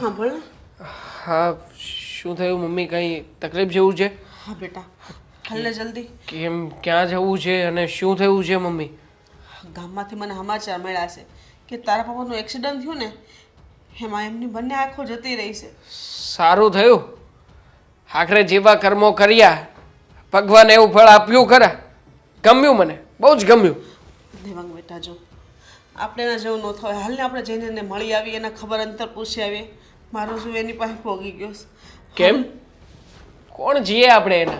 હા ને. હા શું થયું? મમ્મી કંઈ તકલીફ જેવું છે? હા બેટા. હાલને જલ્દી. કેમ ક્યાં જવું છે અને શું થયું છે મમ્મી? ગામમાંથી મને સમાચાર મળ્યા છે કે તારા પપ્પાનું એક્સિડન્ટ થયું ને એમાં એમની બંને આંખો જતી રહી છે. સારું થયું? આખરે જેવા કર્મો કર્યા ભગવાને એવું ફળ આપ્યું ખરા? ગમ્યું મને? બહુ જ ગમ્યું. દેવાંગ બેટા જો. આપણે એના જેવું ન થાય. હાલને આપણે જઈને એને મળી આવીએ, એના ખબર અંતર પૂછી આવીએ. મારો શું એની પાસે ભોગી ગયો કેમ? કોણ જીએ આપણે એના?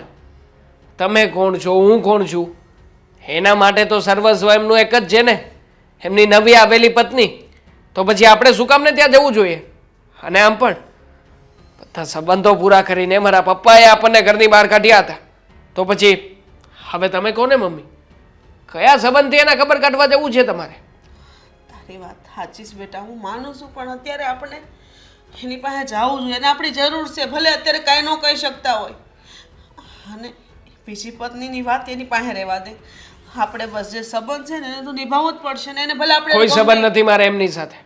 તમે કોણ છો? હું કોણ છું? એના માટે તો સર્વસ્વ એમનું એક જ છે ને? એમની નવી આવેલી પત્ની. તો પછી આપણે શું કામને ત્યાં જવું જોઈએ? અને આમ પણ. બધા સંબંધો પૂરા કરીને મારા પપ્પાએ આપણને ઘરની બહાર કાઢ્યા હતા. તો પછી, હવે તમે કોને મમ્મી? કયા સંબંધથી એના ખબર કાઢવા જવું છે તમારે? તારી વાત સાચી જ બેટા હું માનું છું પણ અત્યારે આપણે એની પાસે જવું જોઈએ અને આપણી જરૂર છે ભલે અત્યારે કાંઈ ન કહી શકતા હોય. અને બીજી પત્નીની વાત એની પાસે રહેવા દે. આપણે બસ જે સંબંધ છે ને એને તો નિભાવવો જ પડશે ને એને ભલે આપણે કોઈ સંબંધ નથી મારે એમની સાથે.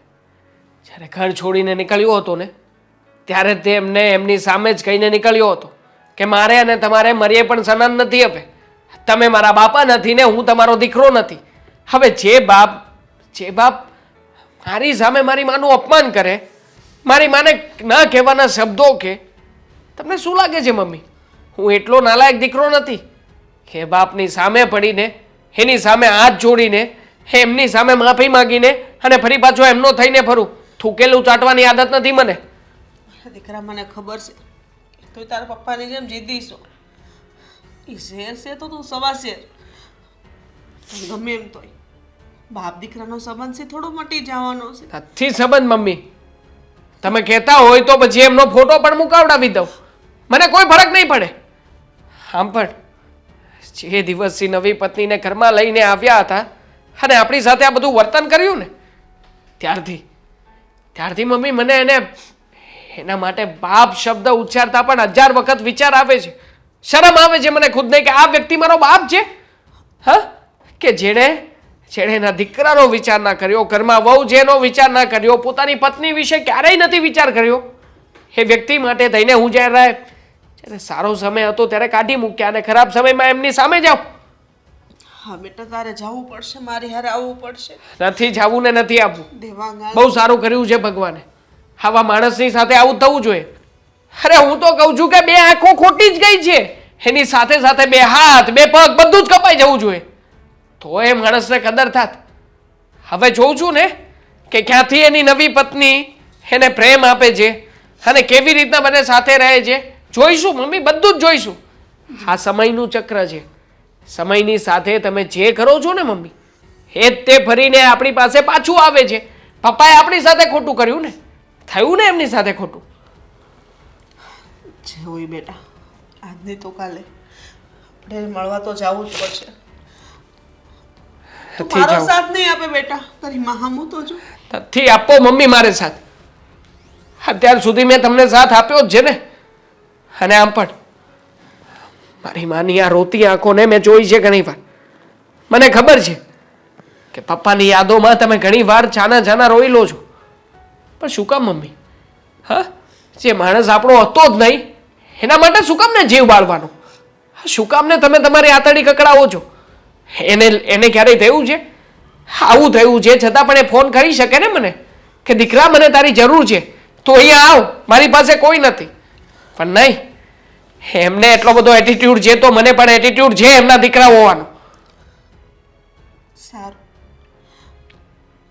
જ્યારે ઘર છોડીને નીકળ્યો હતો ને ત્યારે તે એમને એમની સામે જ કહીને નીકળ્યો હતો કે મારે અને તમારે મરીએ પણ સનન નથી હવે. તમે મારા બાપા નથી ને હું તમારો દીકરો નથી. હવે જે બાપ જે બાપ મારી સામે મારી માનું અપમાન કરે, મારી માને ન કહેવાના શબ્દો કે, તમને શું લાગે છે, મમ્મી? હું એટલો નાલાયક દીકરો નથી. કે બાપની સામે પડીને એની સામે હાથ જોડીને એમની સામે માફી માંગીને અને ફરી પાછો એમનો થઈને ફરું. થૂકેલું ચાટવાની આદત નથી મને. દીકરા, મને ખબર છે. તો તારા પપ્પાની જેમ જીદી એ શેર છે તો તું સવા શેર. ગમે એમ તોય. બાપ દીકરાનો સંબંધ છે, થોડો મટી જવાનો છે. નથી સંબંધ, મમ્મી. તમે કહેતા હોય તો પછી એમનો ફોટો પણ મુકાવડાવી દઉં. મને કોઈ ફરક નહીં પડે. આમ પણ જે દિવસથી નવી પત્નીને ઘરમાં લઈને આવ્યા હતા અને આપણી સાથે આ બધું વર્તન કર્યું ને, ત્યારથી ત્યારથી મમ્મી મને એને એના માટે બાપ શબ્દ ઉચ્ચારતા પણ હજાર વખત વિચાર આવે છે. શરમ આવે છે મને ખુદને કે આ વ્યક્તિ મારો બાપ છે? હા? કે જેણે જેણે એના દીકરાનો વિચાર ના કર્યો ઘરમાં વહુ જેનો વિચાર ના કર્યો પોતાની પત્ની વિશે ક્યારેય નથી વિચાર કર્યો. એ વ્યક્તિ માટે થઈને હું જ્યારે જ્યારે સારો સમય હતો ત્યારે કાઢી મૂક્યા અને ખરાબ સમયમાં એમની સામે જાઓ હા બેટા તારે જવું પડશે મારી હારે આવવું પડશે. નથી જાવું ને નથી આપવું દેવાંગ બહુ સારું કર્યું છે ભગવાને. આવા માણસની સાથે આવું થવું જોઈએ. અરે હું તો કહું છું કે બે આંખો ખોટી જ ગઈ છે. એની સાથે સાથે બે હાથ બે પગ બધું જ કપાઈ જવું જોઈએ. તો એ માણસને કદર થાત. હવે જોઉં છું ને કે ક્યાંથી એની નવી પત્ની એને પ્રેમ આપે છે અને કેવી રીતના બંને સાથે રહે છે. જોઈશું, મમ્મી, બધું જ જોઈશું. આ સમયનું ચક્ર છે. સમયની સાથે તમે જે કરો છો ને મમ્મી, એ જ તે ફરીને આપણી પાસે પાછું આવે છે. પપ્પાએ આપણી સાથે ખોટું કર્યું ને? થયું ને એમની સાથે ખોટું? જે હોય બેટા, આજની તો કાલે. આપણે મળવા તો જવું જ પડશે. નથી મારો. સાથ નહીં આપે બેટા. તારી માં હામું તો જો. નથી આપો મમ્મી મારે સાથ. અત્યાર સુધી મેં તમને સાથ આપ્યો જ છે ને. અને આમ પણ. મારી માની આ રોતી આંખોને મેં જોઈ છે ઘણી વાર. મને ખબર છે કે પપ્પાની યાદોમાં તમે ઘણી વાર છાના છાના રોઈ લો છો. પણ શું કામ મમ્મી? હા જે માણસ આપણો હતો જ નહીં એના માટે શું કામ ને જીવ બાળવાનો? શું કામ ને તમે તમારી આતડી કકડાવો છો? એને એને ક્યારેય થયું છે? આવું થયું છે છતાં પણ એ ફોન કરી શકે ને મને? કે દીકરા મને તારી જરૂર છે. તું અહીંયા આવ મારી પાસે કોઈ નથી. પણ નહીં એમને એટલો બધો એટીટ્યુડ છે તો મને પણ એટીટ્યુડ છે એમના દીકરા હોવાનો. સારું.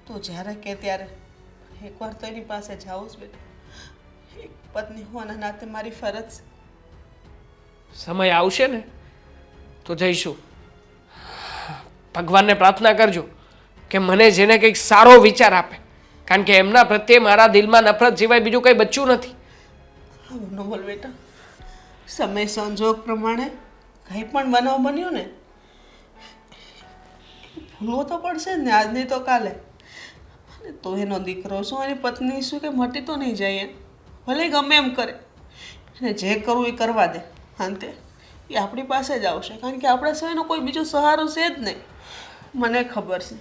તો જ્યારે કે ત્યારે એકવાર તો એની પાસે જાઉં જ બેટા. એક પત્ની હોવાના નાતે મારી ફરજ સમય આવશે ને તો જઈશું. ભગવાનને પ્રાર્થના કરજો કે મને જેને કંઈક સારો વિચાર આપે. કારણ કે એમના પ્રત્યે મારા દિલમાં નફરત સિવાય બીજું કંઈ બચ્યું નથી. આવું ન બોલ બેટા. સમય સંજોગ પ્રમાણે કંઈ પણ બનાવ બન્યો ને ભૂલવો તો પડશે ને આજની તો કાલે. તો એનો દીકરો શું, એની પત્ની શું, કે મટી તો નહીં જાય ભલે ગમે એમ કરે. અને જે કરવું એ કરવા દે. અંતે એ આપણી પાસે જ આવશે. કારણ કે આપણા સિવાયનો કોઈ બીજો સહારો છે જ નહીં. મને ખબર છે.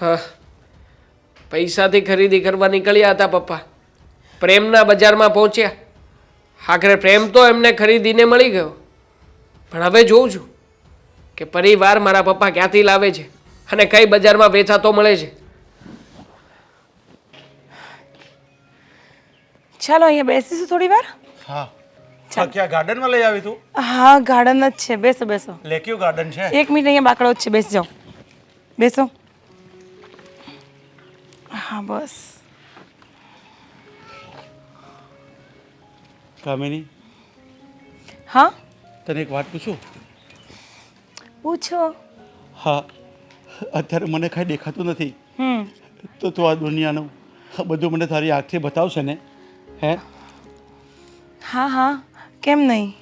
હા. પૈસાથી ખરીદી કરવા નીકળ્યા હતા પપ્પા. પ્રેમના બજારમાં પહોંચ્યા. આખરે પ્રેમ તો એમને ખરીદીને મળી ગયો. પણ હવે જોઉં છું કે પરિવાર મારા પપ્પા ક્યાંથી લાવે છે અને કઈ બજારમાં વેચાતો મળે છે. ચાલો અહીંયા બેસીશું થોડી વાર? હા. ક્યાં ગાર્ડનમાં લઈ આવી તું? હા ગાર્ડન જ છે. બેસો બેસો. લે ગાર્ડન છે? એક મિનિટ અહીંયા બાકડો જ છે. બેસી જાઓ. બેસો. હા બસ. કામિની હા? તને એક વાત પૂછું? પૂછો. હા અત્યારે મને કાંઈ દેખાતું નથી. તો તું આ દુનિયાનું બધું મને તારી આંખથી બતાવશે ને? હે? હા હા. કેમ નહીં?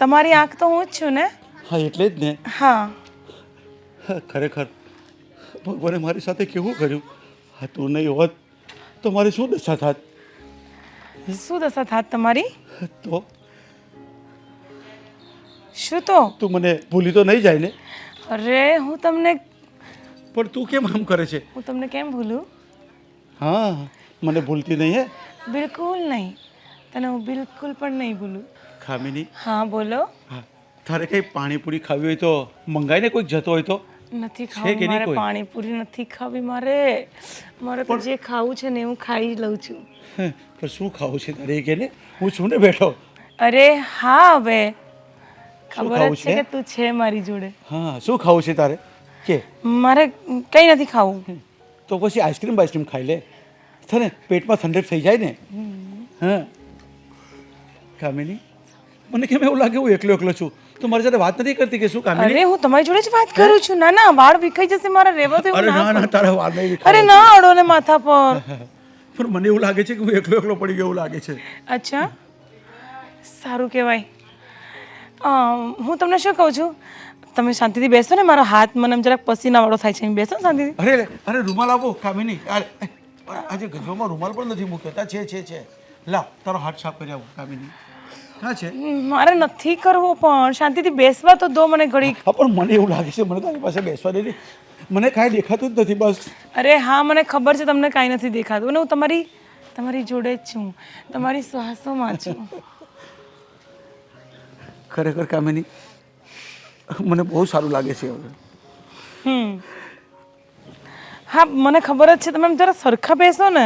તમારી આંખ તો હું જ છું ને? હા એટલે જ ને. હા. ખરેખર. ભગવાને મારી સાથે કેવું કર્યું? હા તું નહીં હોત તો મારી શું દશા થાત? શું દશા થાત તમારી? તો? શું તો? તું મને ભૂલી તો નહીં જાય ને? અરે હું તમને પણ તું કેમ આમ કરે છે? હું તમને કેમ ભૂલું? હા મને ભૂલતી નહીં હે? બિલકુલ નહીં. તને હું બિલકુલ પણ નહીં ભૂલું. ખામીની? હા બોલો. તારે કંઈ પાણીપુરી ખાવી હોય તો મંગાઈને કોઈક જતો હોય તો? નથી ખાવું મારે પાણીપુરી નથી ખાવી મારે. મારે તો જે ખાવું છે ને હું ખાઈ લઉં છું. પણ શું ખાવું છે તારે કે ને? હું છું ને બેઠો. અરે હા હવે. ખબર જ છે છે? કે તું છે મારી જોડે. હા શું ખાવું છે તારે? કે? મારે કંઈ નથી ખાવું. તો પછી આઈસ્ક્રીમ બાઈસ્ક્રીમ ખાઈ લે. છે ને પેટમાં ઠંડક થઈ જાય ને? હા કામિની? મને કેમ એવું લાગે હું એકલો એકલો છું? તું મારી સાથે વાત નથી કરતી કે શું કામિની? અરે હું તમારી જોડે જ વાત કરું છું. ના ના વાળ વિખાઈ જશે મારા રહેવા તો અરે ના ના તારા વાળ નહીં અરે ના અડો ને માથા પર. પણ મને એવું લાગે છે કે હું એકલો એકલો પડી ગયો એવું લાગે છે. અચ્છા. સારું કહેવાય. હું તમને શું કહું છું? તમે શાંતિથી બેસો ને મારો હાથ મને જરાક પસીનાવાળો થાય છે. એમ બેસો ને શાંતિથી. અરે અરે રૂમાલ આપો કામિની. આજે ગજવામાં રૂમાલ પણ નથી મૂક્યો. તા છે છે છે. લાવ તારો હાથ સાફ કરી આવો કામિની. હા છે. મારે નથી કરવો પણ. શાંતિથી બેસવા તો દો મને ઘડીક. હા પણ મને એવું લાગે છે મને તારી પાસે બેસવા દે મને કાંઈ દેખાતું જ નથી બસ. અરે હા મને ખબર છે તમને કાંઈ નથી દેખાતું. અને હું તમારી તમારી જોડે જ છું. તમારી શ્વાસોમાં છું. ખરેખર કામિની મને બહુ સારું લાગે છે હવે. હમ. હા મને ખબર જ છે તમે આમ જરા સરખા બેસો ને.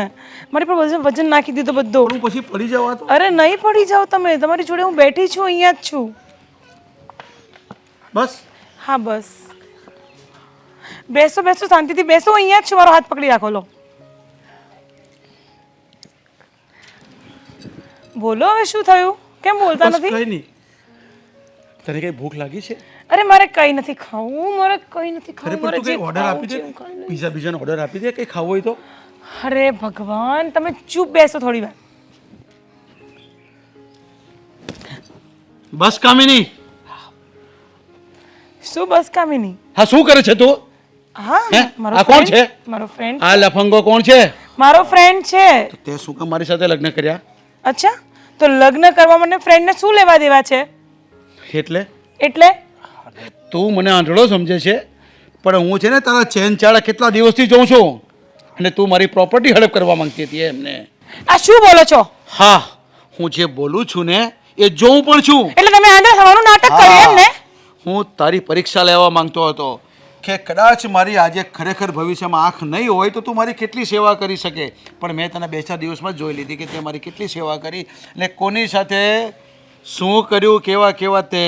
મારી પર વજન વજન નાખી દીધું બધો. હું પછી પડી જવા તો. અરે નહીં પડી જાઓ તમે. તમારી જોડે હું બેઠી છું અહીંયા જ છું. બસ. હા બસ. બેસો બેસો શાંતિથી બેસો અહીંયા જ છું. મારો હાથ પકડી રાખો લો. બોલો હવે શું થયું? કેમ બોલતા નથી? કઈ નહીં. તને કઈ ભૂખ લાગી છે? અરે મારે કઈ નથી ખાવું મારે કઈ નથી અરે ખાવું પણ મારે તું જે કઈ ઓર્ડર ખાવું આપી છે દે હું ખાઈ લઈશ. પીઝા બીજાનો ઓર્ડર આપી દે કઈ ખાવું હોય તો? અરે ભગવાન તમે ચૂપ બેસો થોડી વાર. બસ કામિની. શું બસ કામિની? હા શું કરે છે તું? હા હે? મારો આ કોણ friend- છે? મારો ફ્રેન્ડ આ લફંગો કોણ છે? મારો ફ્રેન્ડ છે. તે શું કામ મારી સાથે લગ્ન કર્યા? અચ્છા તો લગ્ન કરવા મને ફ્રેન્ડને શું લેવા દેવા છે? એટલે? એટલે? તું મને આંધળો સમજે છે પણ હું છે ને તારા ચેન ચાળા કેટલા દિવસથી જોઉં છું? અને તું મારી પ્રોપર્ટી હડપ કરવા માંગતી હતી એમને. આ શું બોલો છો? હા હું જે બોલું છું ને એ જોઉં પણ છું. એટલે તમે આંધળા થવાનું નાટક કર્યું એમ ને હું તારી પરીક્ષા લેવા માંગતો હતો કે કદાચ મારી આજે ખરેખર ભવિષ્યમાં આંખ નહીં હોય તો તું મારી કેટલી સેવા કરી શકે? પણ મેં તને બે ચાર દિવસમાં જોઈ લીધી કે તે મારી કેટલી સેવા કરી. અને કોની સાથે શું કર્યું કેવા કેવા તે?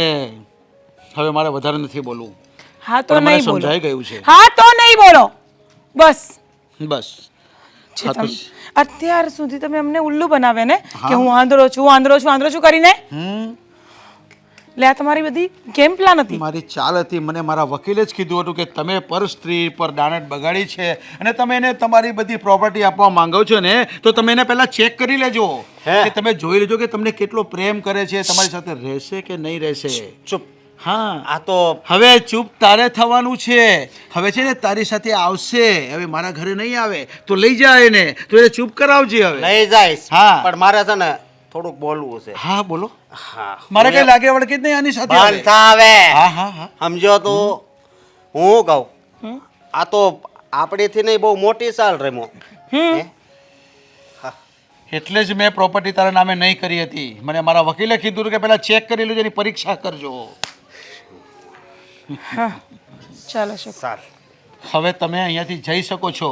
હવે મારે વધારે નથી બોલવું. હા તો મને નહીં બોલો. સમજાઈ ગયું છે. હા તો નહીં બોલો. બસ. બસ. અત્યાર સુધી તમે અમને ઉલ્લુ બનાવે ને કે હું. આંધળો છું આંધળો છું આંધળો છું કરીને? લે આ તમારી બધી ગેમ પ્લાન હતી. મારી ચાલ હતી. મને મારા વકીલે જ કીધું હતું કે તમે પર સ્ત્રી પર દાણત બગાડી છે અને તમે એને તમારી બધી પ્રોપર્ટી આપવા માંગો છો ને તો તમે એને પહેલા ચેક કરી લેજો. કે તમે જોઈ લેજો કે તમને કેટલો પ્રેમ કરે છે તમારી સાથે રહેશે કે નહીં રહેશે. ચૂપ. હા. આ તો હવે ચૂપ તારે થવાનું છે. હવે છે ને તારી સાથે આવશે. હવે મારા ઘરે નહીં આવે. તો લઈ જાય એને. તો એ ચૂપ કરાવજે હવે. લઈ જઈશ. હા. પણ મારે છે ને થોડુંક બોલવું છે. હા બોલો. હા. મારે કઈ લાગે વળગે જ નહીં આની સાથે હા હા હા. સમજો તો. હું કહું? આ તો આપણેથી નહીં બહુ મોટી સાલ રમો એટલે જ મેં પ્રોપર્ટી તારા નામે નહીં કરી હતી. મને મારા વકીલે કીધું કે પહેલાં ચેક કરી લેજો એની પરીક્ષા કરજો. ચાલો છે સાલ. હવે તમે અહીંયાથી જઈ શકો છો.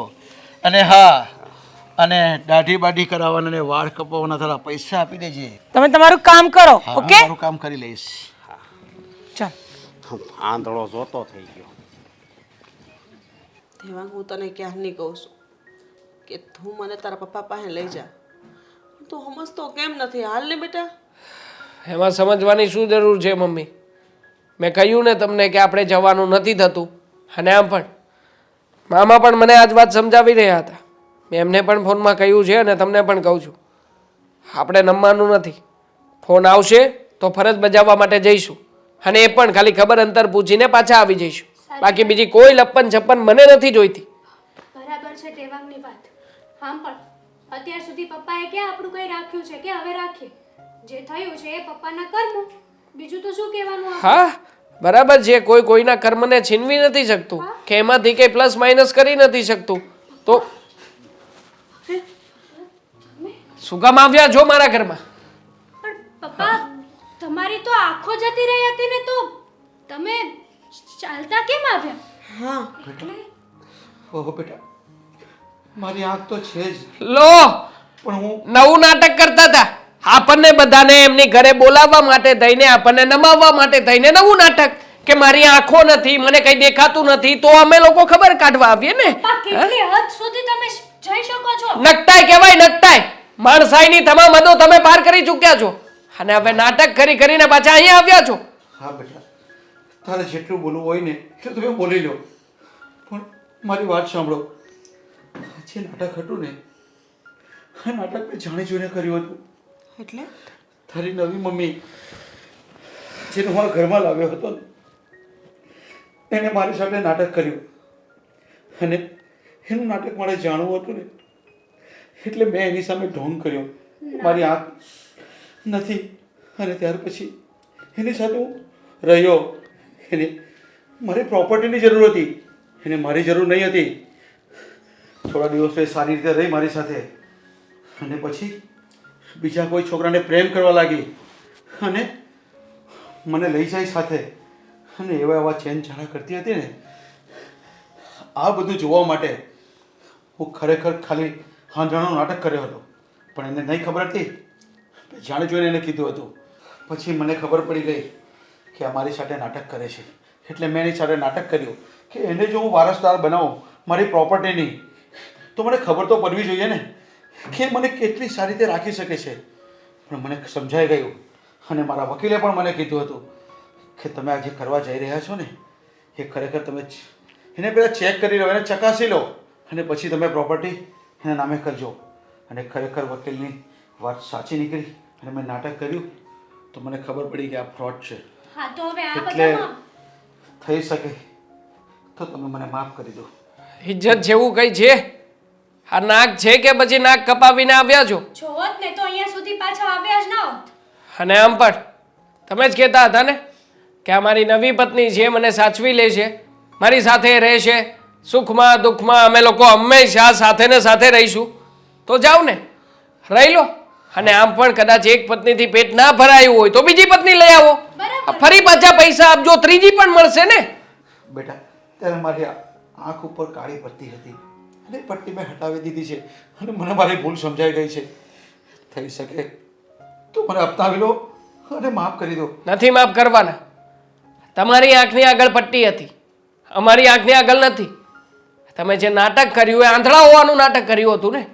અને હા અને દાઢી બાઢી કરાવવાના અને વાળ કપાવવાના થોડા પૈસા આપી દેજે. તમે તમારું કામ કરો હા ઓકે? મારું કામ કરી લઈશ. ચાલ. આંધળો જોતો થઈ ગયો. દેવાંગ હું તને ક્યારની કહું છું કે તું મને તારા પપ્પા પાસે લઈ જા. તું સમજતો કેમ નથી? હાલ ને બેટા. એમાં સમજવાની શું જરૂર છે મમ્મી? મેં કહ્યું ને તમને કે આપણે જવાનું નથી થતું. અને આમ પણ. મામા પણ મને આજ વાત સમજાવી રહ્યા હતા. મેં એમને પણ ફોનમાં કહ્યું છે અને તમને પણ કહું છું. આપણે નમવાનું નથી. ફોન આવશે તો ફરજ બજાવવા માટે જઈશું. અને એ પણ ખાલી ખબર અંતર પૂછીને પાછા આવી જઈશું. બાકી બીજી કોઈ લપ્પન છપ્પન મને નથી જોઈતી. બરાબર છે ટેવાંગની વાત. આમ પણ અત્યાર સુધી પપ્પાએ ક્યાં આપણું કંઈ રાખ્યું છે? કે હવે રાખીએ? જે થયું છે એ પપ્પાના કર્મ. બીજું તો શું કહેવાનું હા બરાબર છે. કોઈ કોઈના કર્મને છીનવી નથી શકતું. કે એમાંથી કંઈ પ્લસ માઇનસ કરી નથી શકતું. તો શું કામ આવ્યા છો મારા ઘરમાં? પણ પપ્પા તમારી તો આંખો જતી રહી હતી ને તો તમે ચાલતા કેમ આવ્યા? હા ઓહો બેટા મારી આંખ તો છે જ. લો! પણ હું નવું નાટક કરતા હતા. આપણને બધાને એમની ઘરે બોલાવવા માટે થઈને આપણને નમાવવા માટે થઈને નવું નાટક કે મારી આંખો નથી મને કઈ દેખાતું નથી તો અમે લોકો ખબર કાઢવા આવીએ ને? કેટલી હદ સુધી તમે જઈ શકો છો? નકટાઈ કહેવાય નકટાઈ માણસાઈની તમામ હદો તમે પાર કરી ચૂક્યા છો. અને હવે નાટક કરી કરીને પાછા અહીંયા આવ્યા છો. હા બેટા. તારે જેટલું બોલવું હોય ને એટલું તમે બોલી લો. પણ મારી વાત સાંભળો. જે નાટક હતું ને આ નાટક મેં જાણી જોઈને કર્યું હતું. એટલે? તારી નવી મમ્મી જેને હું આ ઘરમાં લાવ્યો હતો ને એણે મારી સાથે નાટક કર્યું. અને એનું નાટક મારે જાણવું હતું ને એટલે મેં એની સામે ઢોંગ કર્યો. મારી આંખ નથી. અને ત્યાર પછી એની સાથે હું રહ્યો. એને મારી પ્રોપર્ટીની જરૂર હતી. એને મારી જરૂર નહીં હતી. થોડા દિવસ એ સારી રીતે રહી મારી સાથે. અને પછી બીજા કોઈ છોકરાને પ્રેમ કરવા લાગી અને મને લઈ જાય સાથે. અને એવા એવા ચેન ચાળા કરતી હતી ને. આ બધું જોવા માટે હું ખરેખર ખાલી હાંધણાનું નાટક કર્યો હતો. પણ એને નહીં ખબર હતી. જાણે જોઈને એને કીધું હતું. પછી મને ખબર પડી ગઈ કે આ મારી સાથે નાટક કરે છે. એટલે મેં એની સાથે નાટક કર્યું કે એને જો હું વારસદાર બનાવું, મારી પ્રોપર્ટીની તો મને ખબર તો પડવી જોઈએ ને. કે મને કેટલી સારી રીતે રાખી શકે છે. પણ મને સમજાઈ ગયું અને મારા વકીલે પણ મને કીધું હતું કે તમે આ જે કરવા જઈ રહ્યા છો ને એ ખરેખર તમે એને પહેલાં ચેક કરી લો એને ચકાસી લો અને પછી તમે પ્રોપર્ટી એના નામે કરજો. અને ખરેખર વકીલની વાત સાચી નીકળી અને મેં નાટક કર્યું તો મને ખબર પડી કે આ ફ્રોડ છે. હા તો હવે આ એટલે થઈ શકે તો તમે મને માફ કરી દો. ઇજ્જત જેવું કઈ છે? આ નાક છે કે પછી નાક કપાવીને આવ્યા છો? જોવત ને તો અહીંયા સુધી પાછા આવ્યા જ ન હોત. અને આમ પણ તમે જ કહેતા હતા ને કે આ મારી નવી પત્ની છે મને સાચવી લે છે મારી સાથે રહેશે સુખમાં દુઃખમાં અમે લોકો હંમેશા સાથે ને સાથે રહીશું. તો જાઓ ને રહી લો. અને આમ પણ કદાચ એક પત્નીથી પેટ ના ભરાયું હોય તો બીજી પત્ની લઈ આવો. ફરી પાછા પૈસા આપજો ત્રીજી પણ મળશે ને. બેટા ત્યારે મારી આંખ ઉપર કાળી પડતી હતી. અને પટ્ટી મેં હટાવી દીધી છે અને મને મારી ભૂલ સમજાઈ ગઈ છે. થઈ શકે. તો મને અપનાવી લો અને માફ કરી દો. નથી માફ કરવાના. તમારી આંખની આગળ પટ્ટી હતી. અમારી આંખની આગળ નથી. તમે જે નાટક કર્યું એ આંધળા હોવાનું નાટક કર્યું હતું ને?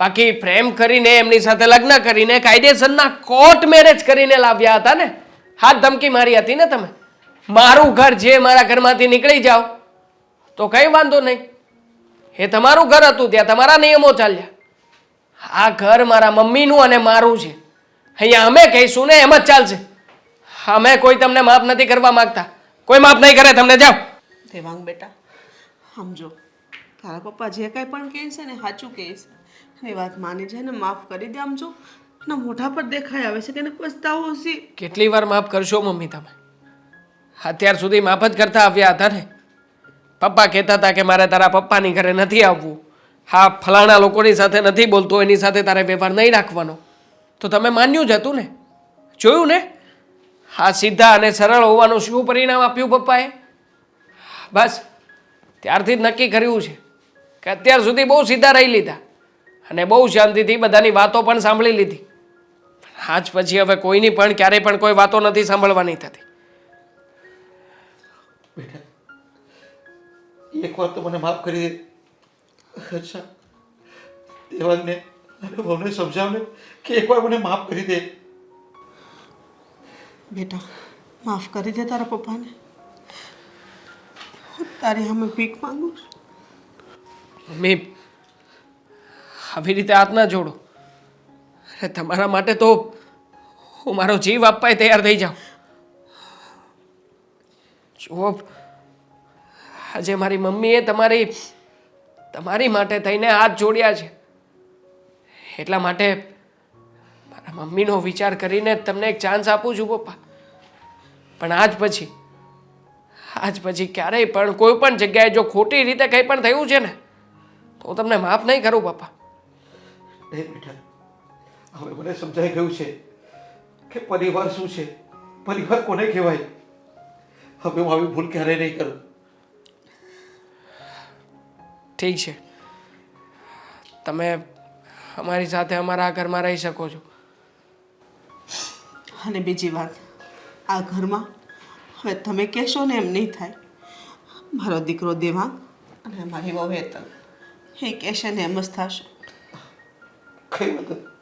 બાકી પ્રેમ કરીને એમની સાથે લગ્ન કરીને કાયદેસરના કોર્ટ મેરેજ કરીને લાવ્યા હતા ને? હાથ ધમકી મારી હતી ને તમે? મારું ઘર જે મારા ઘરમાંથી નીકળી જાઓ, તો કંઈ વાંધો નહીં. એ તમારું ઘર હતું ત્યાં તમારા નિયમો ચાલ્યા. આ ઘર મારા મમ્મીનું અને મારું છે. અહીંયા અમે કહીશું ને એમ જ ચાલશે. અમે કોઈ તમને માફ નથી કરવા માંગતા. કોઈ માફ નહીં કરે તમને જાઓ. દેવાંગ બેટા સમજો. તારા પપ્પા જે કાંઈ પણ કહે છે ને સાચું કહે છે. એ વાત માની જાય ને માફ કરી દે આમ જો. ના મોઢા પર દેખાઈ આવે છે કે એને પસ્તાવો છે. કેટલી વાર માફ કરશો મમ્મી તમે? અત્યાર સુધી માફ જ કરતા આવ્યા હતા ને. પપ્પા કહેતા હતા કે મારે તારા પપ્પાની ઘરે નથી આવવું. હા, ફલાણા લોકોની સાથે નથી બોલતો, એની સાથે તારે વ્યવહાર નહીં રાખવાનો. તો તમે માન્યું જ હતું ને? જોયું ને? હા, સીધા અને સરળ હોવાનું શું પરિણામ આપ્યું પપ્પાએ? બસ, ત્યારથી જ નક્કી કર્યું છે કે અત્યાર સુધી બહુ સીધા રહી લીધા અને બહુ શાંતિથી બધાની વાતો પણ સાંભળી લીધી. આજ પછી હવે કોઈની પણ, ક્યારેય પણ કોઈ વાતો નથી સાંભળવાની થતી. એકવાર તો મને માફ કરી દે. અચ્છા. દેવાંગને અને બહુને સમજાવને કે એકવાર મને માફ કરી દે. બેટા માફ કરી દે તારા પપ્પાને. તારી સામે ભીખ માંગુ મમ્મી આવી રીતે હાથ ના જોડો. અરે તમારા માટે તો હું મારો જીવ આપવા તૈયાર થઈ જાઉં. જુઓ આજે મારી મમ્મીએ તમારી તમારી માટે થઈને હાથ જોડ્યા છે. એટલા માટે મારા મમ્મીનો વિચાર કરીને તમને એક ચાન્સ આપું છું, પપ્પા. પણ આજ પછી આજ પછી ક્યારેય પણ કોઈ પણ જગ્યાએ જો ખોટી રીતે કંઈ પણ થયું છે ને, તો હું તમને માફ નહીં કરું, પપ્પા. બેટા, હવે મને સમજાઈ ગયું છે કે પરિવાર શું છે? પરિવાર કોને કહેવાય? હવે હું આવી ભૂલ ક્યારેય નહીં કરું. ઠીક છે. તમે અમારી સાથે અમારા ઘરમાં રહી શકો છો. અને બીજી વાત આ ઘરમાં હવે તમે કહેશો ને એમ નહીં થાય. મારો દીકરો દેવાંગ અને મારી વહુ હેતલ એ કહેશે ને એમ જ થશે. કઈ વાત